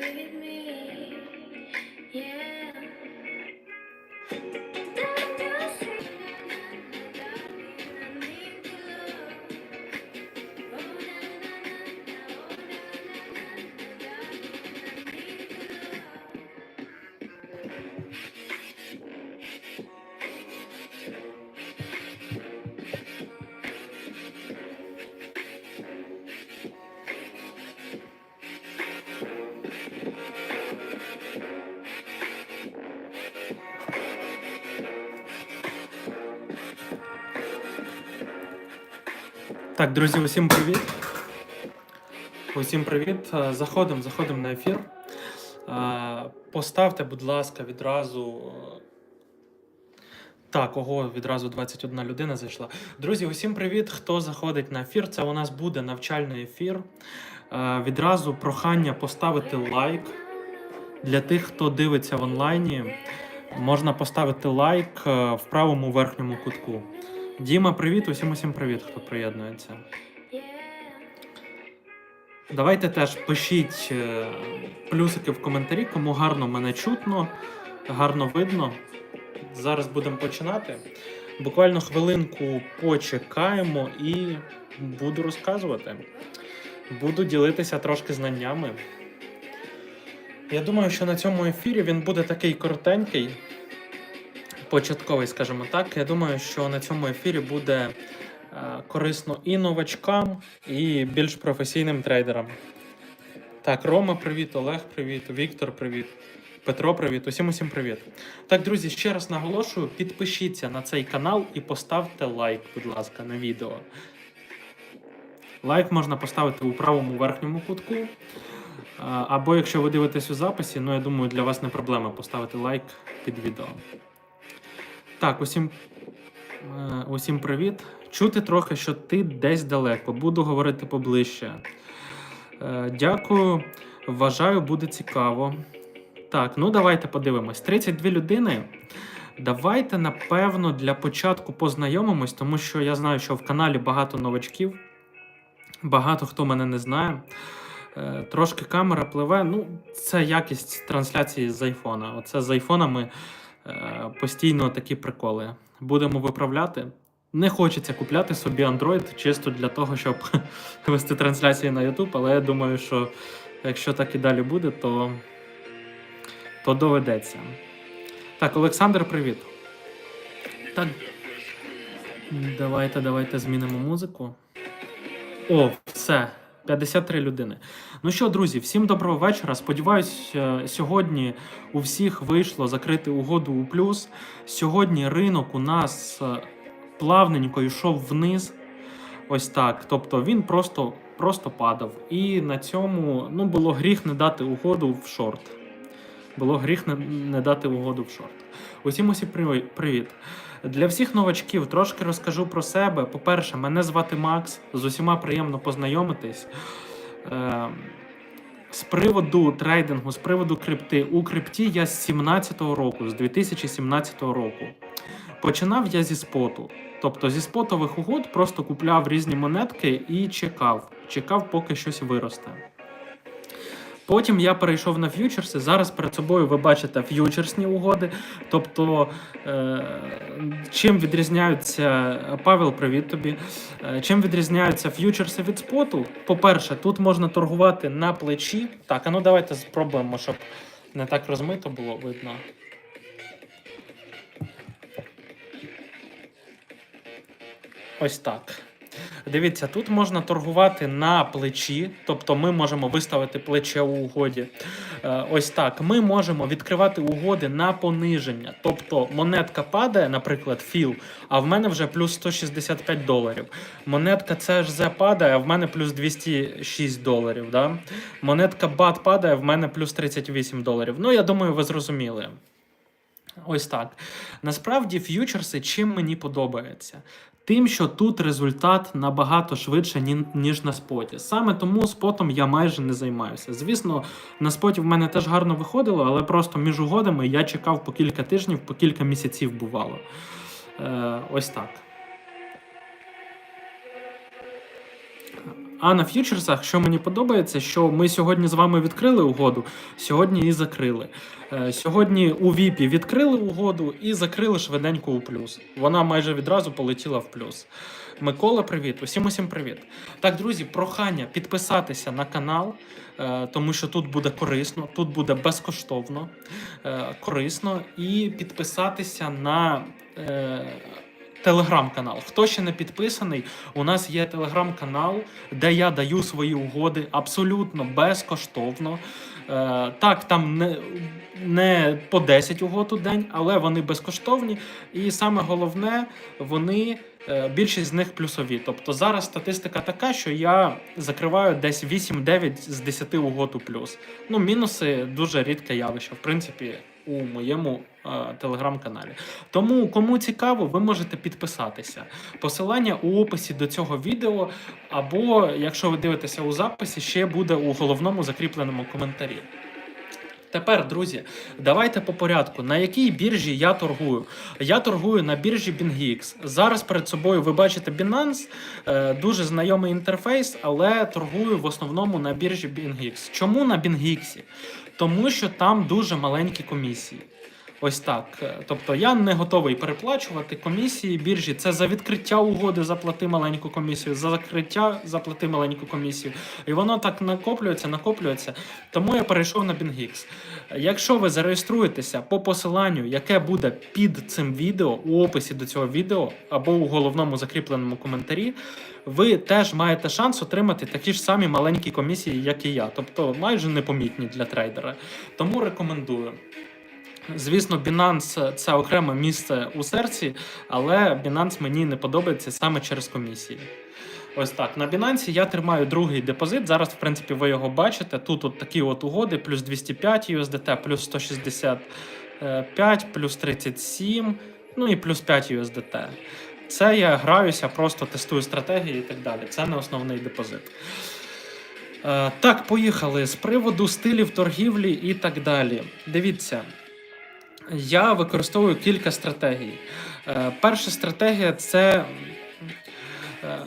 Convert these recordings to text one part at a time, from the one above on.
with me. Так, друзі, усім привіт. Усім привіт. Е, Заходимо, заходимо на ефір. Е, Поставте, будь ласка, відразу. е, Так, ого, відразу 21 людина зайшла. Друзі, усім привіт. Хто заходить на ефір? Це у нас буде навчальний ефір. Відразу прохання поставити лайк. Для тих, хто дивиться в онлайні, можна поставити лайк в правому верхньому кутку. Діма, привіт, усім усім привіт, хто приєднується. Давайте теж пишіть е, плюсики в коментарі, кому гарно мене чутно, гарно видно. Зараз будемо починати. Буквально хвилинку почекаємо і буду розказувати. Буду ділитися трошки знаннями. Я думаю, що на цьому ефірі він буде такий коротенький, початковий, скажімо так. Я думаю, що на цьому ефірі буде е, корисно і новачкам, і більш професійним трейдерам. Так, Рома, привіт, Олег, привіт, Віктор, привіт, Петро, привіт, усім усім привіт. Так, друзі, ще раз наголошую: підпишіться на цей канал і поставте лайк, будь ласка, на відео. Лайк можна поставити у правому верхньому кутку. Або якщо ви дивитесь у записі, ну я думаю, для вас не проблема поставити лайк під відео. Так, усім, е, усім привіт. Чути трохи, що ти десь далеко. Буду говорити поближче. Е, Дякую. Вважаю, буде цікаво. Так, ну давайте подивимось. 32 людини. Давайте, напевно, для початку познайомимось, тому що я знаю, що в каналі багато новачків, багато хто мене не знає. Е, Трошки камера пливе. Ну, це якість трансляції з айфона. Оце з айфонами постійно такі приколи. Будемо виправляти. Не хочеться купляти собі Android чисто для того, щоб вести трансляції на YouTube, але я думаю, що якщо так і далі буде, то, то доведеться. Так, Олександр, привіт. Так. Давайте, давайте змінимо музику. О, все. 53 людини. Ну що, друзі, всім доброго вечора. Сподіваюсь, е, сьогодні у всіх вийшло закрити угоду у плюс. Сьогодні ринок у нас е, плавненько йшов вниз. Ось так. Тобто він просто, просто падав. І на цьому ну, було гріх не дати угоду в шорт. Було гріх не, не дати угоду в шорт. Усім усі привіт. Для всіх новачків трошки розкажу про себе. По-перше, мене звати Макс. З усіма приємно познайомитись. Е, з приводу трейдингу, з приводу крипти, у крипті я з 17-го року, з 2017 року. Починав я зі споту. Тобто зі спотових угод просто купляв різні монетки і чекав. Чекав, поки щось виросте. Потім я перейшов на ф'ючерси. Зараз перед собою ви бачите ф'ючерсні угоди. Тобто, е, чим відрізняються Павел, привіт тобі. Е, чим відрізняються ф'ючерси від споту? По-перше, тут можна торгувати на плечі. Так, а ну давайте спробуємо, щоб не так розмито було видно. Ось так. Дивіться, тут можна торгувати на плечі, тобто ми можемо виставити плече у угоді. Е, Ось так. Ми можемо відкривати угоди на пониження. Тобто монетка падає, наприклад, філ, а в мене вже плюс 165 доларів. Монетка CHZ падає, а в мене плюс 206 доларів. Да? Монетка BAT падає, в мене плюс 38 доларів. Ну, я думаю, ви зрозуміли. Ось так. Насправді, ф'ючерси чим мені подобається? Тим, що тут результат набагато швидше, ніж на споті. Саме тому спотом я майже не займаюся. Звісно, на споті в мене теж гарно виходило, але просто між угодами я чекав по кілька тижнів, по кілька місяців бувало. Е, ось так. А на ф'ючерсах, що мені подобається, що ми сьогодні з вами відкрили угоду, сьогодні і закрили. Е, Сьогодні у ВІПі відкрили угоду і закрили швиденько у плюс. Вона майже відразу полетіла в плюс. Микола, привіт, усім усім привіт. Так, друзі, прохання підписатися на канал, е, тому що тут буде корисно, тут буде безкоштовно, е, корисно, і підписатися на. Телеграм-канал. Хто ще не підписаний, у нас є телеграм-канал, де я даю свої угоди абсолютно безкоштовно. Е, так, там не, не по 10 угод у день, але вони безкоштовні. І саме головне, вони е, більшість з них плюсові. Тобто зараз статистика така, що я закриваю десь 8-9 з 10 угод у плюс. Ну, мінуси дуже рідке явище, в принципі, у моєму е, телеграм-каналі. Тому, кому цікаво, ви можете підписатися. Посилання у описі до цього відео, або якщо ви дивитеся у записі, ще буде у головному закріпленому коментарі. Тепер, друзі, давайте по порядку. На якій біржі я торгую? Я торгую на біржі BingX. Зараз перед собою ви бачите Binance, е, дуже знайомий інтерфейс, але торгую в основному на біржі BingX. Чому на BingX? Тому що там дуже маленькі комісії. Ось так. Тобто я не готовий переплачувати комісії біржі. Це за відкриття угоди заплати маленьку комісію, за закриття заплати маленьку комісію. І воно так накоплюється, накоплюється. Тому я перейшов на BingX. Якщо ви зареєструєтеся по посиланню, яке буде під цим відео, у описі до цього відео або у головному закріпленому коментарі, ви теж маєте шанс отримати такі ж самі маленькі комісії, як і я, тобто майже непомітні для трейдера. Тому рекомендую. Звісно, Binance – це окреме місце у серці, але Binance мені не подобається саме через комісії. Ось так. На Binance я тримаю другий депозит. Зараз, в принципі, ви його бачите. Тут от такі от угоди: плюс 205 USDT, плюс 165, плюс 37, ну і плюс 5 USDT. Це я граюся, просто тестую стратегії і так далі. Це не основний депозит. Е, так, поїхали. З приводу стилів торгівлі і так далі. Дивіться. Я використовую кілька стратегій. Е, Перша стратегія це. е,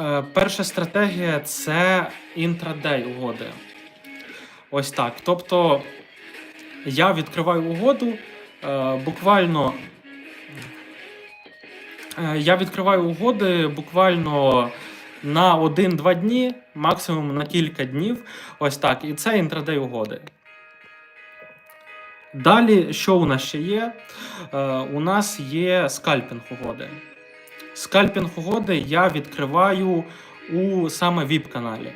е, Перша стратегія це інтрадей угоди. Ось так. Тобто я відкриваю угоду буквально. Я відкриваю угоди буквально на 1-2 дні, максимум на кілька днів. Ось так. І це інтрадей угоди. Далі, що у нас ще є? Е, у нас є скальпінг угоди. Скальпінг угоди я відкриваю у саме VIP-каналі.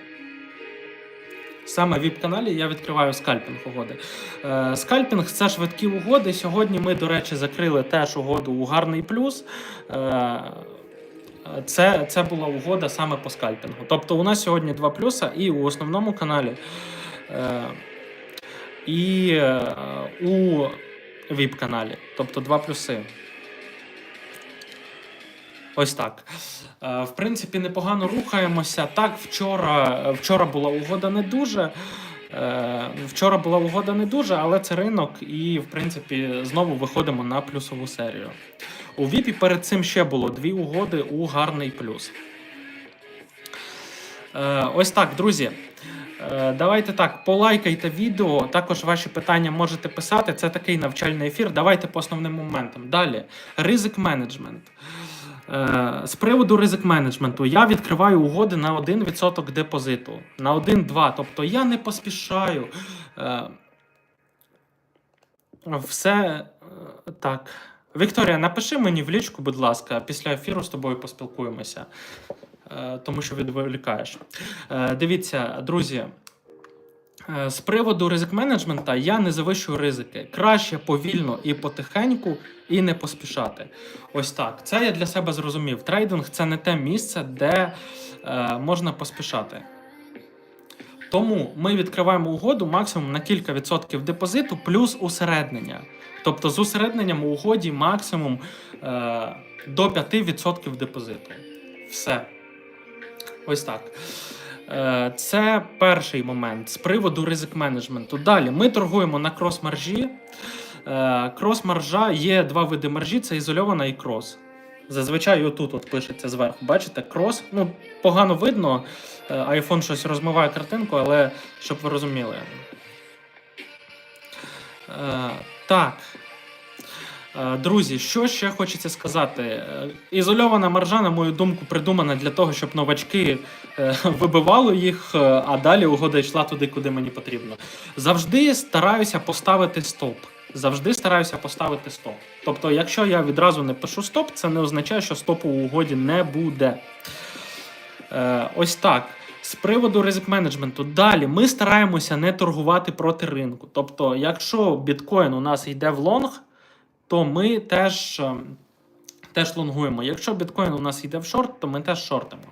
Саме в VIP-каналі я відкриваю скальпінг угоди. Е, скальпінг це швидкі угоди. Сьогодні ми, до речі, закрили теж угоду у гарний плюс. Е, це, це була угода саме по скальпінгу. Тобто у нас сьогодні два плюса, і у основному каналі. Е, і е, у VIP-каналі. Тобто два плюси. Ось так. Е, В принципі, непогано рухаємося. Так, вчора, вчора була угода не дуже. Е, Вчора була угода не дуже, але це ринок, і в принципі знову виходимо на плюсову серію. У ВІПі перед цим ще було дві угоди у гарний плюс. Ось так, друзі. Е, Давайте так, полайкайте відео. Також ваші питання можете писати. Це такий навчальний ефір. Давайте по основним моментам. Далі, ризик менеджмент. Е, З приводу ризик менеджменту я відкриваю угоди на 1% депозиту. На 1-2. Тобто я не поспішаю. Е, Все так. Вікторія, напиши мені в лічку, будь ласка, після ефіру з тобою поспілкуємося, Е, тому що відволікаєш. Е, Дивіться, друзі. е, З приводу ризик менеджмента я не завищую ризики. Краще повільно і потихеньку, і не поспішати. Ось так. Це я для себе зрозумів. Трейдинг це не те місце, де е, можна поспішати. Тому ми відкриваємо угоду максимум на кілька відсотків депозиту плюс усереднення. Тобто з усередненням у угоді максимум е, до 5% депозиту. Все. Ось так. Е, Це перший момент з приводу ризик менеджменту. Далі ми торгуємо на крос-маржі. Е, Крос-маржа є два види маржі: це ізольована і крос. Зазвичай отут от пишеться зверху. Бачите, крос. Ну, погано видно. е, iPhone щось розмиває картинку, але щоб ви розуміли. Так. Е, Друзі, що ще хочеться сказати? Е, Ізольована маржа, на мою думку, придумана для того, щоб новачки е, вибивали їх, а далі угода йшла туди, куди мені потрібно. Завжди стараюся поставити стоп. Завжди стараюся поставити стоп. Тобто, якщо я відразу не пишу стоп, це не означає, що стопу у угоді не буде. Ось так. З приводу ризик менеджменту, далі ми стараємося не торгувати проти ринку. Тобто, якщо біткоін у нас йде в лонг, то ми теж, е, теж лонгуємо. Якщо біткоін у нас йде в шорт, то ми теж шортимо.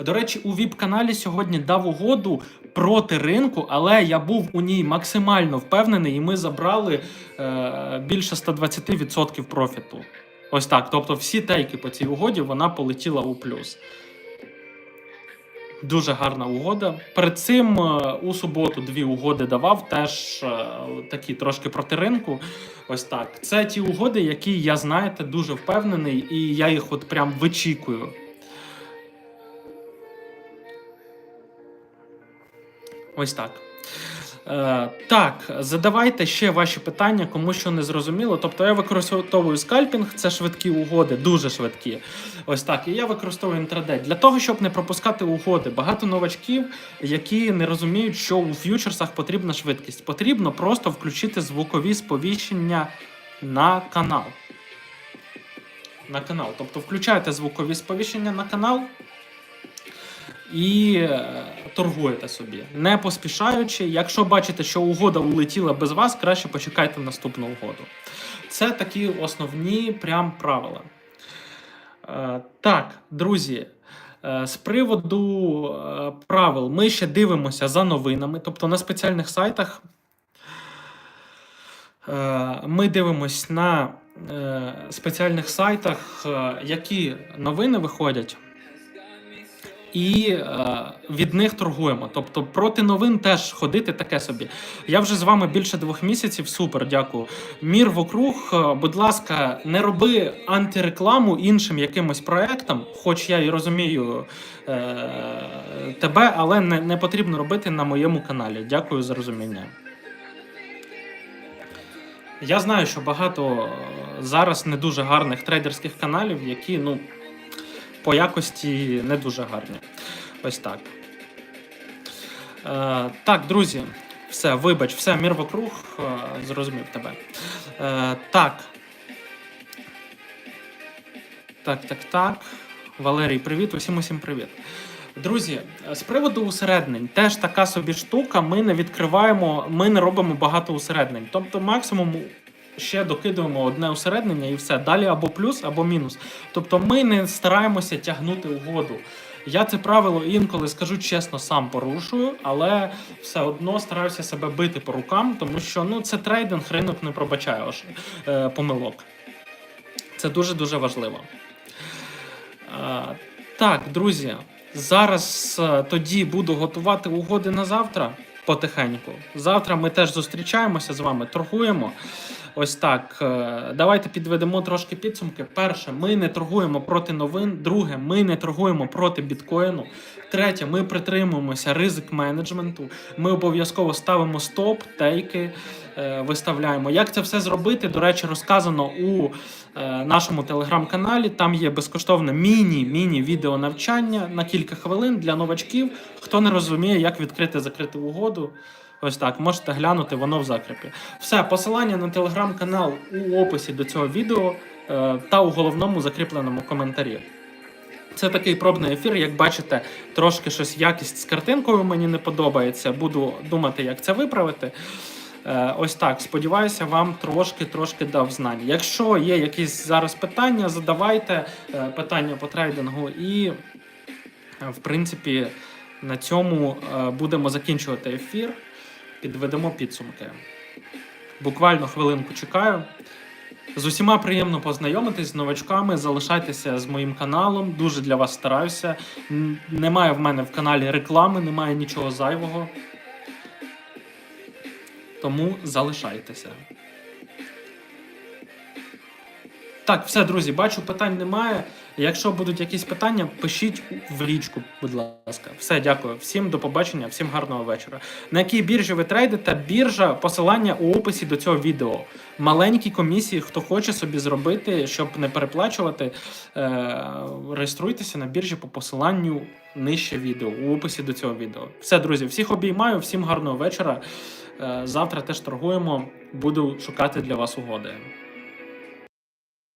До речі, у ВІП-каналі сьогодні дав угоду проти ринку, але я був у ній максимально впевнений, і ми забрали е, більше 120% профіту. Ось так. Тобто, всі тейки по цій угоді вона полетіла у плюс. Дуже гарна угода. Перед цим е, у суботу дві угоди давав, теж е, такі трошки проти ринку. Ось так. Це ті угоди, які я, знаєте, дуже впевнений, і я їх от прям вичікую. Ось так. Е, так, задавайте ще ваші питання, кому що не зрозуміло. Тобто я використовую скальпінг, це швидкі угоди, дуже швидкі. Ось так. І я використовую інтрадей для того, щоб не пропускати угоди. Багато новачків, які не розуміють, що у ф'ючерсах потрібна швидкість. Потрібно просто включити звукові сповіщення на канал. На канал. Тобто включаєте звукові сповіщення на канал і е, торгуєте собі, не поспішаючи. Якщо бачите, що угода улетіла без вас, краще почекайте наступну угоду. Це такі основні прям правила. Е, так, друзі. е, З приводу правил ми ще дивимося за новинами, тобто на спеціальних сайтах ми дивимось на спеціальних сайтах, які новини виходять і е, від них торгуємо. Тобто проти новин теж ходити таке собі. Я вже з вами більше двох місяців. Супер, дякую. Мір вокруг. е, Будь ласка, не роби антирекламу іншим якимось проектам, хоч я і розумію е, тебе, але не, не потрібно робити на моєму каналі. Дякую за розуміння. Я знаю, що багато е, зараз не дуже гарних трейдерських каналів, які ну, по якості не дуже гарні. Ось так. Е, так, друзі, все, вибач, все, мір вокруг, е, зрозумів тебе. Е, так. Так, так, так. Валерій, привіт, усім усім привіт. Друзі, з приводу усереднень, теж така собі штука. Ми не відкриваємо, ми не робимо багато усереднень. Тобто, максимум ще докидуємо одне усереднення і все. Далі або плюс, або мінус. Тобто, ми не стараємося тягнути угоду. Я це правило інколи скажу чесно, сам порушую, але все одно стараюся себе бити по рукам, тому що ну це трейдинг, ринок не пробачає аж, е, помилок. Це дуже дуже важливо. Е, так, друзі, зараз е, тоді буду готувати угоди на завтра потихеньку. Завтра ми теж зустрічаємося з вами, торгуємо. Ось так. е, Давайте підведемо трошки підсумки. Перше, ми не торгуємо проти новин. Друге, ми не торгуємо проти біткоїну. Третє, ми притримуємося ризик менеджменту. Ми обов'язково ставимо стоп, тейки, е, виставляємо. Як це все зробити? До речі, розказано у е, нашому телеграм-каналі. Там є безкоштовне міні-міні відео навчання на кілька хвилин для новачків. Хто не розуміє, як відкрити закрити угоду. Ось так, можете глянути, воно в закріпі. Все, посилання на телеграм-канал у описі до цього відео е, та у головному закріпленому коментарі. Це такий пробний ефір. Як бачите, трошки щось якість з картинкою мені не подобається. Буду думати, як це виправити. Е, Ось так. Сподіваюся, вам трошки-трошки дав знань. Якщо є якісь зараз питання, задавайте е, питання по трейдингу і, в принципі, на цьому будемо закінчувати ефір. Підведемо підсумки. Буквально хвилинку чекаю. З усіма приємно познайомитись з новачками. Залишайтеся з моїм каналом. Дуже для вас стараюся. Немає в мене в каналі реклами, немає нічого зайвого. Тому залишайтеся. Так, все, друзі, бачу, питань немає. Якщо будуть якісь питання, пишіть в річку, будь ласка. Все, дякую. Всім до побачення, всім гарного вечора. На якій біржі ви трейдите? Біржа, посилання у описі до цього відео. Маленькі комісії, хто хоче собі зробити, щоб не переплачувати, е- реєструйтеся на біржі по посиланню нижче відео, у описі до цього відео. Все, друзі, всіх обіймаю, всім гарного вечора. Е, Завтра теж торгуємо. Буду шукати для вас угоди.